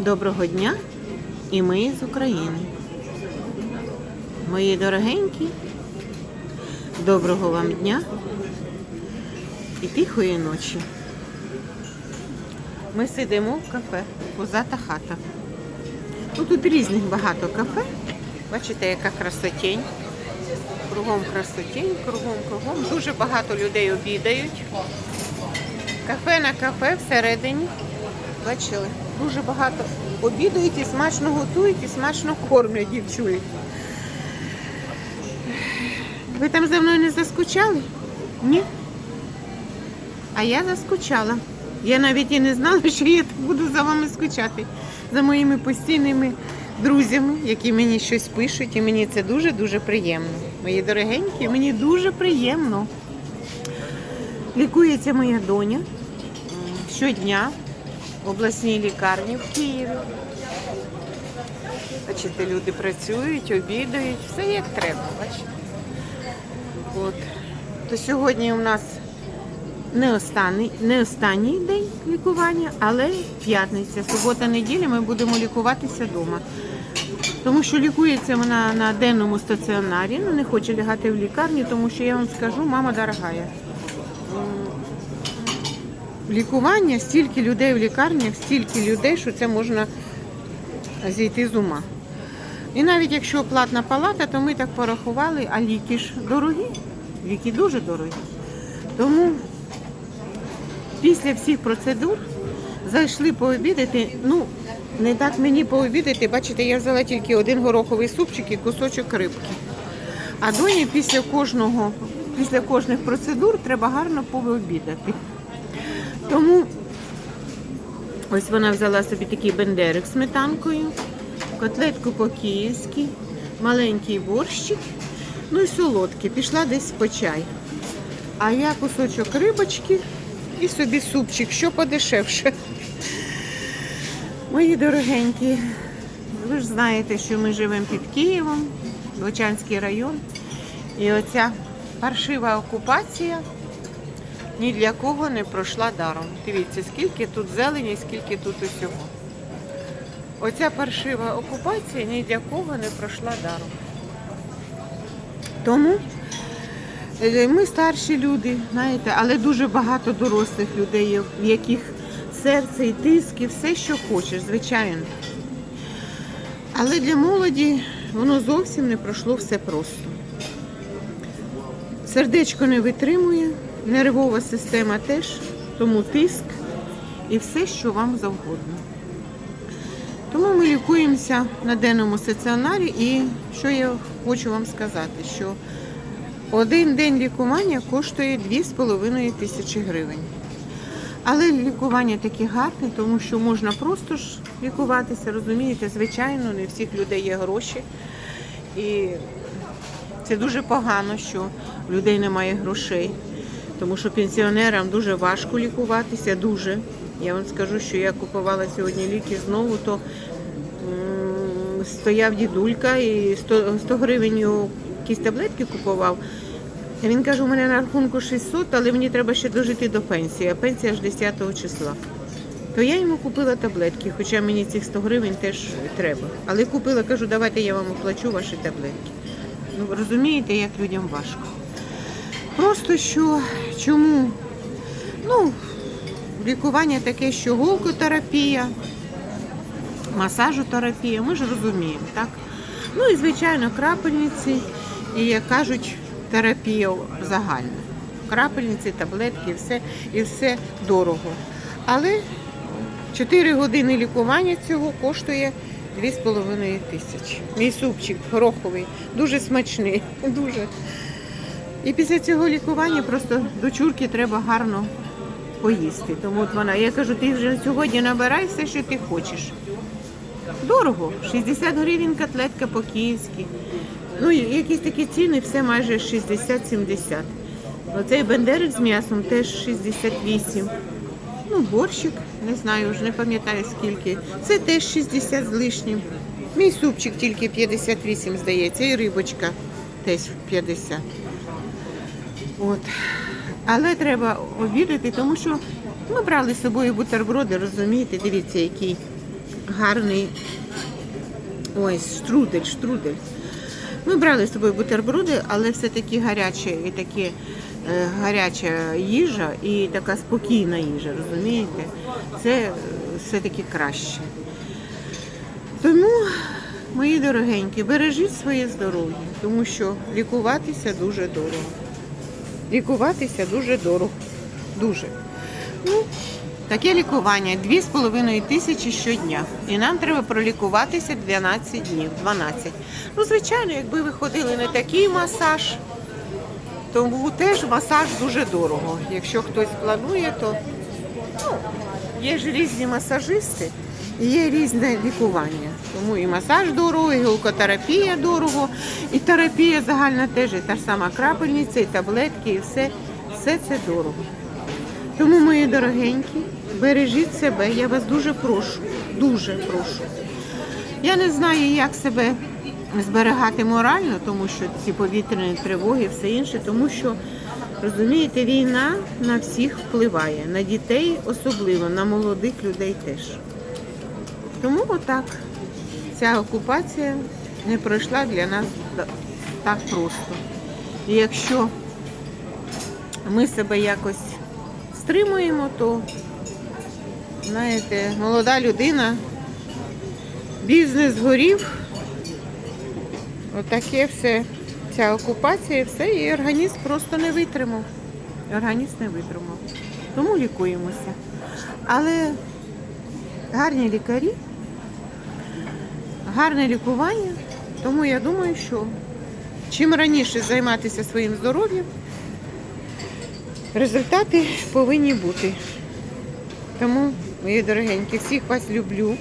Доброго дня і ми з України. Мої дорогенькі, доброго вам дня і тихої ночі. Ми сидимо в кафе Козата хата. Ну, тут різних багато кафе. Бачите, яка красотень. Кругом красотень, кругом, кругом. Дуже багато людей обідають. Кафе на кафе всередині. Бачили? Дуже багато обідають і смачно готують, і смачно кормлять дівчують. Ви там за мною не заскучали? Ні? А я заскучала. Я навіть і не знала, що я буду за вами скучати. За моїми постійними друзями, які мені щось пишуть, і мені це дуже-дуже приємно. Мої дорогенькі, мені дуже приємно. Лікується моя доня щодня обласній лікарні в Києві. Бачите, люди працюють, обідають, все як треба, бачите. От. То сьогодні у нас не останній, не останній день лікування, але п'ятниця, субота, неділя ми будемо лікуватися вдома. Тому що лікується вона на денному стаціонарі, ну не хоче лягати в лікарні, тому що я вам скажу, мама дорогая. Лікування, стільки людей в лікарнях, стільки людей, що це можна зійти з ума. І навіть якщо платна палата, то ми так порахували, а ліки ж дорогі. Ліки дуже дорогі. Тому після всіх процедур зайшли пообідати. Ну, не так мені пообідати. Бачите, я взяла тільки один гороховий супчик і кусочок рибки. А доні після кожного, після кожних процедур треба гарно пообідати. Тому ось вона взяла собі такий бендерик сметанкою, котлетку по-київськи, маленький борщик, ну і солодкий. Пішла десь по чай. А я кусочок рибочки і собі супчик, що подешевше. Мої дорогенькі, ви ж знаєте, що ми живемо під Києвом, Лучанський район. І оця паршива окупація ні для кого не пройшла даром. Дивіться, скільки тут зелені, скільки тут усього. Оця паршива окупація ні для кого не пройшла даром. Тому е, ми старші люди, знаєте, але дуже багато дорослих людей, в яких серце і тиск, і все, що хочеш, звичайно. Але для молоді воно зовсім не пройшло все просто. Сердечко не витримує, нервова система теж, тому тиск і все, що вам завгодно. Тому ми лікуємося на денному стаціонарі і що я хочу вам сказати, що один день лікування коштує 2,5 тисячі гривень. Але лікування таке гарне, тому що можна просто ж лікуватися, розумієте, звичайно, не всіх людей є гроші. І це дуже погано, що в людей немає грошей. Тому що пенсіонерам дуже важко лікуватися, дуже. Я вам скажу, що я купувала сьогодні ліки знову, то стояв дідулька і 100, 100 гривень якісь таблетки купував. Він каже, у мене на рахунку 600, але мені треба ще дожити до пенсії, а пенсія аж 10 числа. То я йому купила таблетки, хоча мені цих 100 гривень теж треба. Але купила, кажу, давайте я вам оплачу ваші таблетки. Ну, розумієте, як людям важко. Просто що, чому? Ну, лікування таке, що голкотерапія, масажотерапія, ми ж розуміємо, так? Ну і, звичайно, крапельниці, і, як кажуть, терапія загальна. Крапельниці, таблетки, все, і все дорого. Але 4 години лікування цього коштує 2,5 тисячі. Мій супчик гороховий, дуже смачний, дуже. І після цього лікування просто дочурки треба гарно поїсти. Тому от вона, я кажу, ти вже сьогодні набирай все, що ти хочеш. Дорого, 60 гривень котлетка по-київськи. Ну, якісь такі ціни, все майже 60-70. Оцей бендерик з м'ясом теж 68. Ну, борщик, не знаю, вже не пам'ятаю скільки. Це теж 60 з лишнім. Мій супчик тільки 58, здається, і рибочка теж 50. От. Але треба обідати, тому що ми брали з собою бутерброди, розумієте, дивіться, який гарний ось штрудель, штрудель. Ми брали з собою бутерброди, але все-таки гаряче і такі е, гаряча їжа і така спокійна їжа, розумієте? Це все-таки краще. Тому, мої дорогенькі, бережіть своє здоров'я, тому що лікуватися дуже дорого. Лікуватися дуже дорого. Дуже. Ну, таке лікування 2,5 тисячі щодня. І нам треба пролікуватися 12 днів, 12. Ну, звичайно, якби ви ходили на такий масаж, тому теж масаж дуже дорого. Якщо хтось планує, то ну, є ж різні масажисти є різне лікування. Тому і масаж дорого, і геокотерапія дорого, і терапія загальна теж, і та ж сама крапельниця, і таблетки, і все, все це дорого. Тому, мої дорогенькі, бережіть себе, я вас дуже прошу, дуже прошу. Я не знаю, як себе зберегати морально, тому що ці повітряні тривоги, все інше, тому що, розумієте, війна на всіх впливає, на дітей особливо, на молодих людей теж. Тому отак ця окупація не пройшла для нас так просто. І якщо ми себе якось стримуємо, то, знаєте, молода людина, бізнес горів, отаке все, ця окупація все, і організм просто не витримав. Організм не витримав. Тому лікуємося. Але гарні лікарі, гарне лікування, тому я думаю, що чим раніше займатися своїм здоров'ям, результати повинні бути. Тому, мої дорогенькі, всіх вас люблю.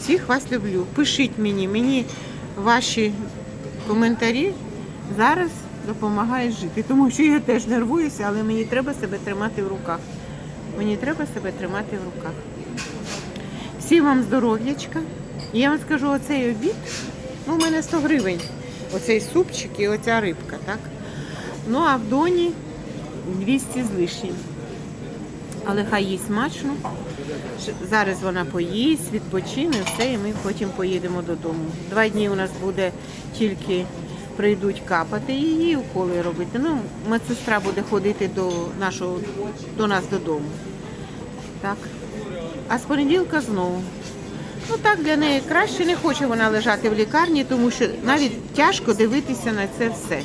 Всіх вас люблю. Пишіть мені, мені ваші коментарі зараз допомагають жити. Тому що я теж нервуюся, але мені треба себе тримати в руках. Мені треба себе тримати в руках. Всім вам здоров'ячка. І я вам скажу, оцей обід, ну, у мене 100 гривень. Оцей супчик і оця рибка, так? Ну, а в доні 200 з лишнім. Але хай їй смачно. Зараз вона поїсть, відпочине, все, і ми потім поїдемо додому. Два дні у нас буде тільки прийдуть капати її, уколи робити. Ну, медсестра буде ходити до нашого до нас додому. Так. А з понеділка знову. Ну так для неї краще не хоче вона лежати в лікарні, тому що навіть тяжко дивитися на це все.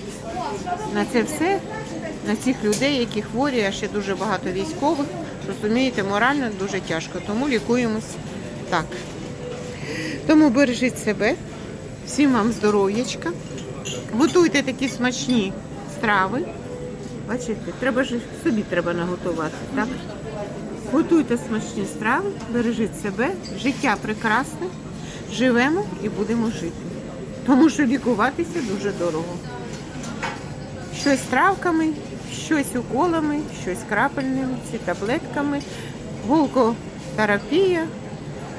На це все, на цих людей, які хворі, а ще дуже багато військових. Розумієте, морально дуже тяжко, тому лікуємось так. Тому бережіть себе, всім вам здоров'ячка. Готуйте такі смачні страви. Бачите, треба ж собі треба наготувати, так? Готуйте смачні страви, бережіть себе, життя прекрасне, живемо і будемо жити. Тому що лікуватися дуже дорого. Щось травками, щось уколами, щось крапельними, таблетками, голкотерапія,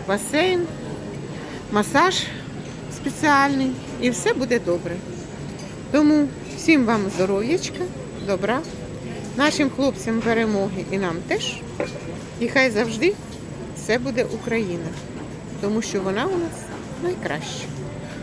басейн, масаж спеціальний і все буде добре. Тому всім вам здоров'ячка, добра, нашим хлопцям перемоги і нам теж. І хай завжди все буде Україна, тому що вона у нас найкраща.